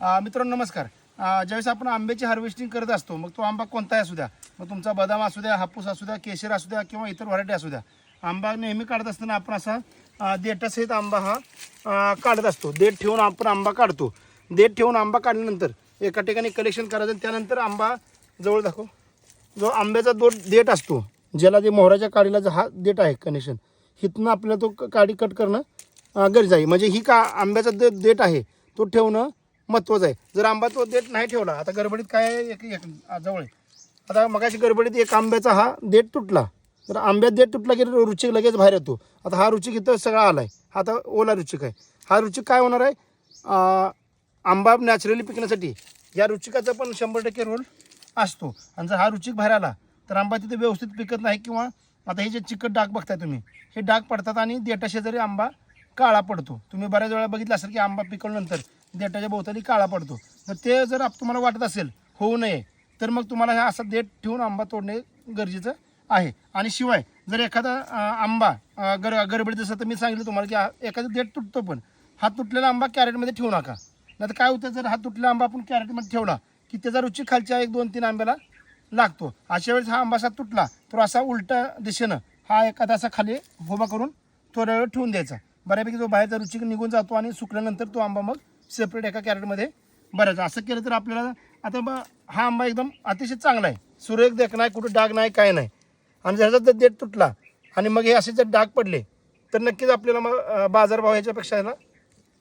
मित्रांनो नमस्कार. ज्यावेळेस आपण आंब्याची हार्वेस्टिंग करत असतो मग तो आंबा कोणताही असू द्या. मग तुमचा बदाम असू द्या हापूस असू द्या केशर असू द्या किंवा इतर व्हरायटी असू द्या. आंबा नेहमी काढत असताना आपण असा देठासहित आंबा हा काढत असतो. देठ ठेवून आपण आंबा काढतो. देठ ठेवून आंबा काढल्यानंतर एका ठिकाणी कलेक्शन करायचं आणि त्यानंतर आंबा जवळ दाखव. जो आंब्याचा दो देठ असतो ज्याला जे मोहराच्या काडीला जो हा देठ आहे कनेक्शन हिथनं आपल्याला तो क- काडी कट करणं गरज आहे. म्हणजे ही का आंब्याचा दे देठ आहे तो ठेवणं महत्त्वाचं आहे. जर आंबा तो देठ नाही ठेवला आता गडबडीत काय एक एक जवळ आहे. आता मगाशी गडबडीत एक आंब्याचा हा देठ तुटला. तर आंब्यात देठ तुटला की रुचिक लगेच बाहेर येतो. आता हा रुचिक इथं सगळा आला आहे हा आता ओला रुचिक आहे. हा रुचिक काय होणार आहे? आंबा नॅचरली पिकण्यासाठी या रुचिकाचा पण शंभर टक्के रोल असतो. आणि जर हा रुचिक बाहेर आला तर आंबा तिथे व्यवस्थित पिकत नाही किंवा आता हे जे चिकट डाग बघताय तुम्ही हे डाग पडतात आणि देठा शेजारी आंबा काळा पडतो. तुम्ही बऱ्याच वेळा बघितलं असेल की आंबा पिकवल्यानंतर देठाच्या भोवताली काळा पडतो. तर ते जर आप- तुम्हाला वाटत असेल होऊ नये तर मग तुम्हाला हा असा देठ ठेवून आंबा तोडणे गरजेचं आहे. आणि शिवाय जर एखादा आंबा गर गडबडीत जसं तर मी सांगितलं तुम्हाला की एखादा देठ तुटतो पण हा तुटलेला आंबा कॅरेटमध्ये ठेवू नका. नाही तर काय होतं जर हा तुटलेला आंबा आपण कॅरेटमध्ये ठेवला की त्याचा रुची खालच्या एक दोन तीन आंब्याला लागतो. अशा वेळेस हा आंबा असा तुटला तर असा उलटा दिशेनं हा एखादा असा खाली उभा करून थोड्या वेळ ठेवून द्यायचा. बऱ्यापैकी जो बाहेरचा रुचिक निघून जातो आणि सुकल्यानंतर तो आंबा मग सेपरेट एका कॅरेटमध्ये भरायचा. असं केलं तर आपल्याला आता बा हा आंबा एकदम अतिशय चांगला आहे. सुरेख देख नाही कुठं डाग नाही काय नाही. आणि जर जर देठ तुटला आणि मग हे असे जर डाग पडले तर नक्कीच आपल्याला मग बाजारभाव याच्यापेक्षा याला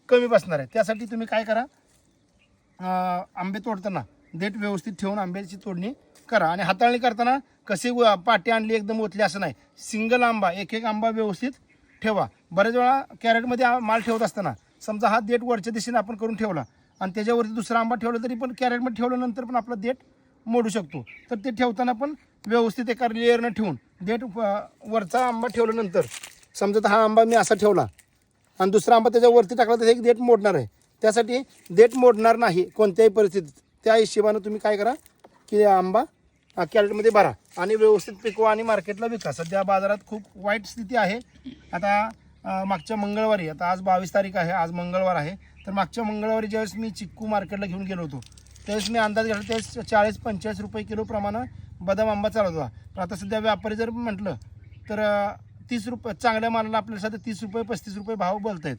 कमी बसणार आहे. त्यासाठी तुम्ही काय करा आंबे तोडताना देठ व्यवस्थित ठेवून आंब्याची तोडणी करा. आणि हाताळणी करताना कसे व- पाटी आणली एकदम ओतली असं नाही. सिंगल आंबा एक एक आंबा व्यवस्थित ठेवा. बऱ्याच वेळा कॅरेटमध्ये माल ठेवत असताना समजा हा देठ वरच्या दिशेने आपण करून ठेवला आणि त्याच्यावरती दुसरा आंबा ठेवला तरी पण कॅरेटमध्ये ठेवल्यानंतर पण आपला देठ मोडू शकतो. तर ते ठेवताना पण व्यवस्थित एका लेअरनं ठेवून देठ वरचा आंबा ठेवल्यानंतर समजा तर हा आंबा मी असा ठेवला आणि दुसरा आंबा त्याच्यावरती टाकला तर एक देठ मोडणार आहे. त्यासाठी देठ मोडणार नाही कोणत्याही परिस्थितीत. त्या हिशोबानं तुम्ही काय करा की आंबा कॅरेटमध्ये भरा. आणि व्यवस्थित पिकवा आणि मार्केटला विका. सध्या बाजारात खूप वाईट स्थिती आहे. आता मागच्या मंगळवारी आता आज बावीस तारीख आहे आज मंगळवार आहे. तर मागच्या मंगळवारी ज्यावेळेस मी चिक्कू मार्केटला घेऊन गेलो होतो त्यावेळेस मी अंदाज घेतला त्यावेळेस चाळीस पंचेचाळीस रुपये किलोप्रमाणे बदाम आंबा चालत होता. पण आता सध्या व्यापारी जर म्हटलं तर तीस रुपये चांगल्या मालाला आपल्याला सध्या तीस रुपये पस्तीस रुपये भाव बोलत आहेत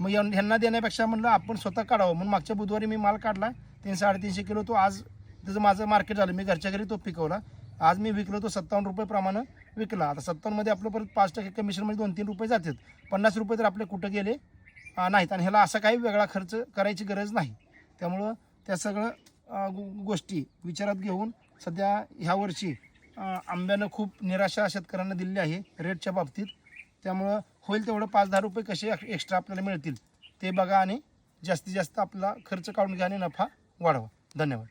मग यांना ह्यांना देण्यापेक्षा म्हणलं आपण स्वतः काढावं. म्हणून मागच्या बुधवारी मी माल काढला तीन साडेतीनशे किलो तो आज त्याचं माझं मार्केट झालं. मी घरच्या घरी तो पिकवला. आज मी विकलो तो सत्तावन्न रुपये प्रमाणे विकला. आता सत्तावन्नमध्ये आपलं परत पाच टक्के कमिशनमध्ये दोन तीन रुपये जातात. पन्नास रुपये तर आपले कुठं गेले नाहीत. आणि ह्याला असा काही वेगळा खर्च करायची गरज नाही. त्यामुळं त्या सगळं गो- गोष्टी विचारात घेऊन सध्या ह्या वर्षी आंब्यानं खूप निराशा शेतकऱ्यांना दिलेली आहे रेटच्या बाबतीत. त्यामुळं होईल तेवढं पाच दहा रुपये कसे एक्स्ट्रा आपल्याला मिळतील ते बघा आणि जास्तीत जास्त आपला खर्च काढून घ्या आणि नफा वाढवा. धन्यवाद.